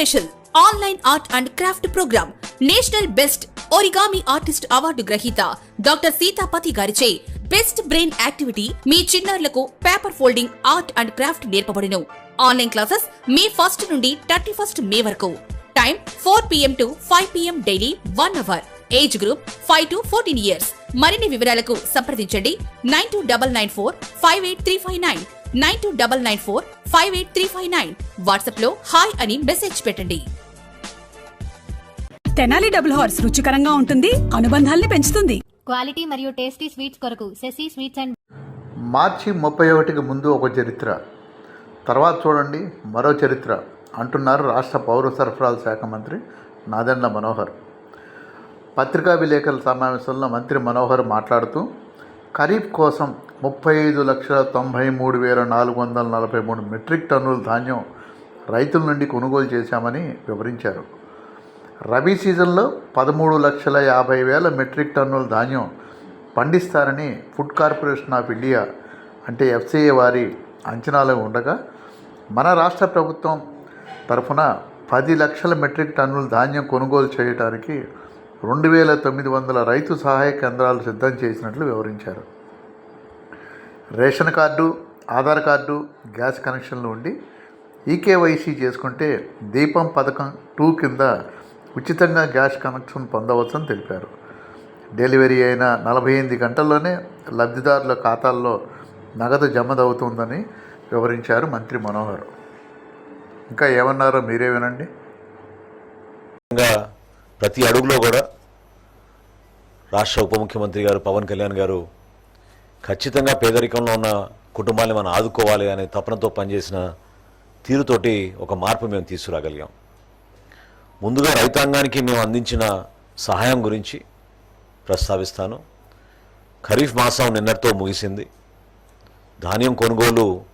Special online art and craft program national best origami artist award గ్రహీత doctor Sitapathi గారిచే best brain activity మీ చిన్నారులకు paper folding art and craft నేర్పబడును. Online classes May first నుండి thirty first May వరకు. Time four PM to five PM daily one hour age group five to fourteen years మరిన్ని వివరాలకు సంప్రదించండి nine two double nine four five eight three five nine. Nine two double nine four five eight three five nine. వాట్సాప్లో hi అని message పెట్టండి. Tenali double horse రుచికరంగా ఉంటుంది అనుబంధాల్ని పెంచుతుంది. Quality మరియు టేస్టీ స్వీట్స్ కొరకు శశి స్వీట్స్ అండ్ మార్చి ముప్పై ఒకటికి ముందు ఒక చరిత్ర. తర్వాత చూడండి మరో చరిత్ర అంటున్నారు రాష్ట్ర పౌర సరఫరాల శాఖ మంత్రి నాదెండ్ల మనోహర్. పత్రికా విలేకరుల సమావేశంలో మంత్రి మనోహర్ మాట్లాడుతూ ఖరీఫ్ కోసం ముప్పై ఐదు లక్షల తొంభై మూడు వేల నాలుగు వందల నలభై మూడు మెట్రిక్ టన్నుల ధాన్యం రైతుల నుండి కొనుగోలు చేశామని వివరించారు. రబీ సీజన్లో పదమూడు లక్షల యాభై వేల మెట్రిక్ టన్నుల ధాన్యం పండిస్తారని ఫుడ్ కార్పొరేషన్ ఆఫ్ ఇండియా అంటే ఎఫ్సిఏ వారి అంచనాలు ఉండగా మన రాష్ట్ర ప్రభుత్వం తరఫున పది లక్షల మెట్రిక్ టన్నుల ధాన్యం కొనుగోలు చేయడానికి రెండు వేల తొమ్మిది వందల రైతు సహాయ కేంద్రాలు సిద్ధం చేసినట్లు వివరించారు. Ration card Aadhaar card gas కనెక్షన్లు ఉండి ఈకేవైసీ చేసుకుంటే దీపం పథకం టూ కింద ఉచితంగా గ్యాస్ కనెక్షన్ పొందవచ్చని తెలిపారు. డెలివరీ అయిన నలభై ఎనిమిది గంటల్లోనే లబ్ధిదారుల ఖాతాల్లో నగదు జమదవుతుందని వివరించారు మంత్రి మనోహర్. ఇంకా ఏమన్నారో మీరే వినండి. ఇంకా ప్రతి అడుగులో కూడా రాష్ట్ర ఉప ముఖ్యమంత్రి గారు పవన్ కళ్యాణ్ గారు ఖచ్చితంగా పేదరికంలో ఉన్న కుటుంబాన్ని మనం ఆదుకోవాలి అనే తపనతో పనిచేసిన తీరుతోటి ఒక మార్పు మేము తీసుకురాగలిగాం. ముందుగా రైతాంగానికి మేము అందించిన సహాయం గురించి ప్రస్తావిస్తాను. ఖరీఫ్ మాసం నిన్నటితో ముగిసింది. ధాన్యం కొనుగోలు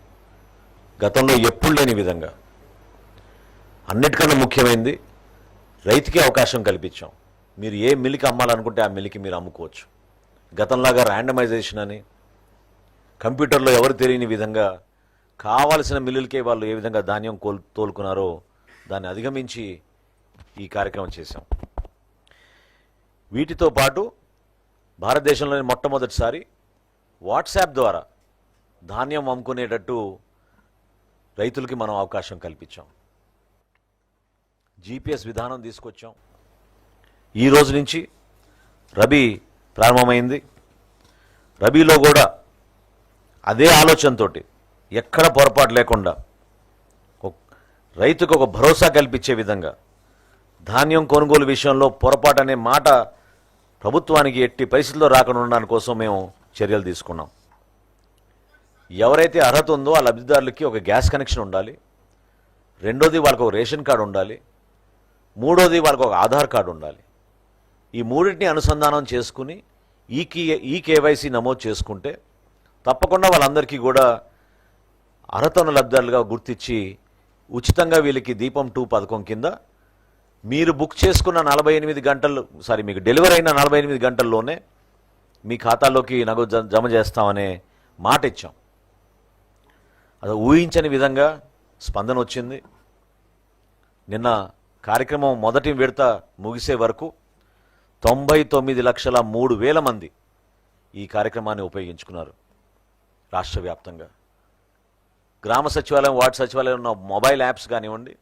గతంలో ఎప్పుడు లేని విధంగా. అన్నిటికన్నా ముఖ్యమైనది రైతుకి అవకాశం కల్పించాం. మీరు ఏ మిల్లికి అమ్మాలనుకుంటే ఆ మిల్లికి మీరు అమ్ముకోవచ్చు. గతంలాగా ర్యాండమైజేషన్ అని కంప్యూటర్లో ఎవరు తెలియని విధంగా కావాల్సిన మిల్లులకే వాళ్ళు ఏ విధంగా ధాన్యం కోల్ తోలుకున్నారో దాన్ని అధిగమించి ఈ కార్యక్రమం చేశాం. వీటితో పాటు భారతదేశంలోని మొట్టమొదటిసారి వాట్సాప్ ద్వారా ధాన్యం అమ్ముకునేటట్టు రైతులకి మనం అవకాశం కల్పించాం. జీపీఎస్ విధానం తీసుకొచ్చాం. ఈ రోజు నుంచి రబీ ప్రారంభమైంది. రబీలో కూడా అదే ఆలోచనతోటి ఎక్కడ పొరపాటు లేకుండా రైతుకు ఒక భరోసా కల్పించే విధంగా ధాన్యం కొనుగోలు విషయంలో పొరపాటు అనే మాట ప్రభుత్వానికి ఎట్టి పరిస్థితుల్లో రాకుండా కోసం మేము చర్యలు తీసుకున్నాం. ఎవరైతే అర్హత ఉందో ఆ లబ్ధిదారులకి ఒక గ్యాస్ కనెక్షన్ ఉండాలి. రెండోది వాళ్ళకు ఒక రేషన్ కార్డు ఉండాలి. మూడోది వాళ్ళకి ఒక ఆధార్ కార్డు ఉండాలి. ఈ మూడింటిని అనుసంధానం చేసుకుని ఈ కీ ఈ కేవైసీ నమోదు చేసుకుంటే తప్పకుండా వాళ్ళందరికీ కూడా అర్హతను లబ్ధాలుగా గుర్తించి ఉచితంగా వీళ్ళకి దీపం టూ పథకం కింద మీరు బుక్ చేసుకున్న నలభై ఎనిమిది గంటలు సారీ మీకు డెలివరీ అయిన నలభై ఎనిమిది గంటల్లోనే మీ ఖాతాలోకి నగదు జమ చేస్తామనే మాట ఇచ్చాం. అది ఊహించని విధంగా స్పందన వచ్చింది. నిన్న కార్యక్రమం మొదటి విడత ముగిసే వరకు తొంభై తొమ్మిది లక్షల మూడు వేల మంది ఈ కార్యక్రమాన్ని ఉపయోగించుకున్నారు. రాష్ట్ర వ్యాప్తంగా. గ్రామ సచివాలయం వార్డు సచివాలయం ఉన్న మొబైల్ యాప్స్ కానివ్వండి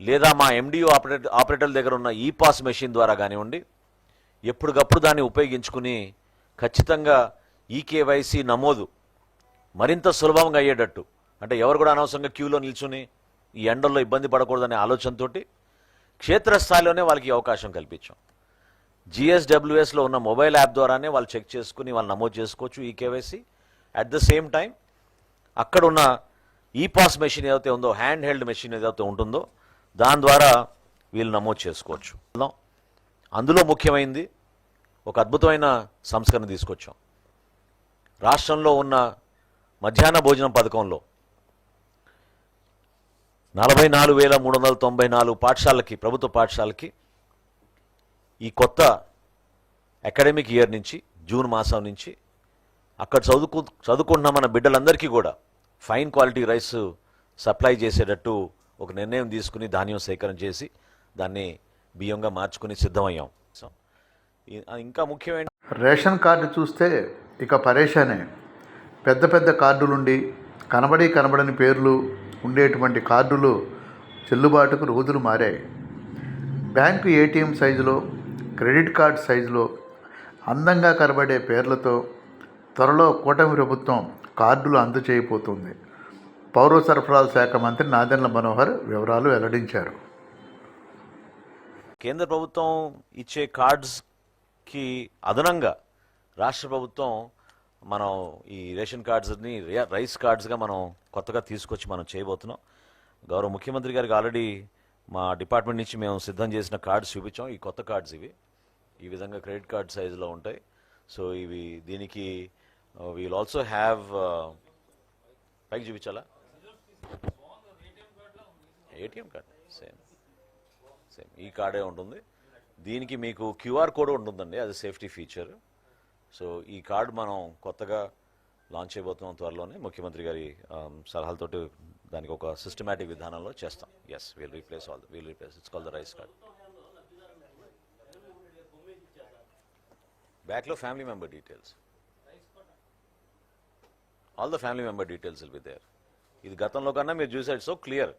లేదా మా ఎండిఓ ఆపరేటర్ ఆపరేటర్ల దగ్గర ఉన్న ఈ పాస్ మెషిన్ ద్వారా కానివ్వండి ఎప్పటికప్పుడు దాన్ని ఉపయోగించుకుని ఖచ్చితంగా ఈ కేవైసీ నమోదు మరింత సులభంగా అయ్యేటట్టు. అంటే ఎవరు కూడా అనవసరంగా క్యూలో నిల్చుని ఈ ఎండల్లో ఇబ్బంది పడకూడదనే ఆలోచనతోటి క్షేత్రస్థాయిలోనే వాళ్ళకి అవకాశం కల్పించాం. జిఎస్డబ్ల్యూఎస్లో ఉన్న మొబైల్ యాప్ ద్వారానే వాళ్ళు చెక్ చేసుకుని వాళ్ళు నమోదు చేసుకోవచ్చు e KYC at the same time అక్కడ ఉన్న ఈ పాస్ మెషిన్ ఏదైతే ఉందో హ్యాండ్ హెల్డ్ మెషిన్ ఏదైతే ఉంటుందో దాని ద్వారా వీళ్ళు నమోదు చేసుకోవచ్చు. అందులో ముఖ్యమైనది ఒక అద్భుతమైన సంస్కరణ తీసుకొచ్చాం. రాష్ట్రంలో ఉన్న మధ్యాహ్న భోజనం పథకంలో నలభై నాలుగు వేల మూడు వందల తొంభై నాలుగు పాఠశాలకి ప్రభుత్వ పాఠశాలకి ఈ కొత్త అకాడమిక్ ఇయర్ నుంచి జూన్ మాసం నుంచి అక్కడ చదువుకు చదువుకుంటున్న మన బిడ్డలందరికీ కూడా ఫైన్ క్వాలిటీ రైస్ సప్లై చేసేటట్టు ఒక నిర్ణయం తీసుకుని ధాన్యం సేకరణ చేసి దాన్ని బియ్యంగా మార్చుకుని సిద్ధమయ్యాం. సో ఇంకా ముఖ్యమైన రేషన్ కార్డు చూస్తే ఇక పరేషానే. పెద్ద పెద్ద కార్డులుండి కనబడి కనబడని పేర్లు ఉండేటువంటి కార్డులు చెల్లుబాటుకు రోజులు మారాయి. బ్యాంకు ఏటీఎం సైజులో క్రెడిట్ కార్డ్ సైజులో అందంగా కనబడే పేర్లతో త్వరలో కూటమి ప్రభుత్వం కార్డులు అందచేయబోతుంది. పౌర సరఫరాల శాఖ మంత్రి నాదెండ్ల మనోహర్ వివరాలు వెల్లడించారు. కేంద్ర ప్రభుత్వం ఇచ్చే కార్డ్స్కి అదనంగా రాష్ట్ర ప్రభుత్వం మనం ఈ రేషన్ కార్డ్స్ని రైస్ కార్డ్స్గా మనం కొత్తగా తీసుకొచ్చి మనం చేయబోతున్నాం. గౌరవ ముఖ్యమంత్రి గారికి ఆల్రెడీ మా డిపార్ట్మెంట్ నుంచి మేము సిద్ధం చేసిన కార్డ్స్ చూపించాం. ఈ కొత్త కార్డ్స్ ఇవి. ఈ విధంగా క్రెడిట్ కార్డ్ సైజులో ఉంటాయి. సో ఇవి దీనికి వీల్ ఆల్సో హ్యావ్ పైకి చూపించాలా? ఏటీఎం కార్డ్ సేమ్ సేమ్ ఈ కార్డే ఉంటుంది. దీనికి మీకు క్యూఆర్ కోడ్ ఉంటుందండి అది సేఫ్టీ ఫీచర్. సో ఈ కార్డ్ మనం కొత్తగా లాంచ్ చేయబోతున్నాం త్వరలోనే. ముఖ్యమంత్రి గారి సలహాలతోటి దానికి ఒక సిస్టమేటిక్ విధానంలో చేస్తాం. Yes will replace all will replace it's call the rice card బ్యాక్లో family member details all the family member details will be there ఇది గతంలో కన్నా మీరు చూసారు సో క్లియర్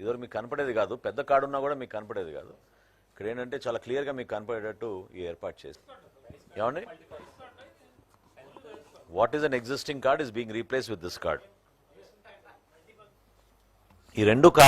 ఇదివరకు మీకు కనపడేది కాదు పెద్ద కార్డు ఉన్నా కూడా మీకు కనపడేది కాదు. ఇక్కడ ఏంటంటే చాలా క్లియర్గా మీకు కనపడేటట్టు ఈ ఏర్పాటు చేసి ఏమండి? what is an existing card is being replace with this card ఈ రెండు కార్డ్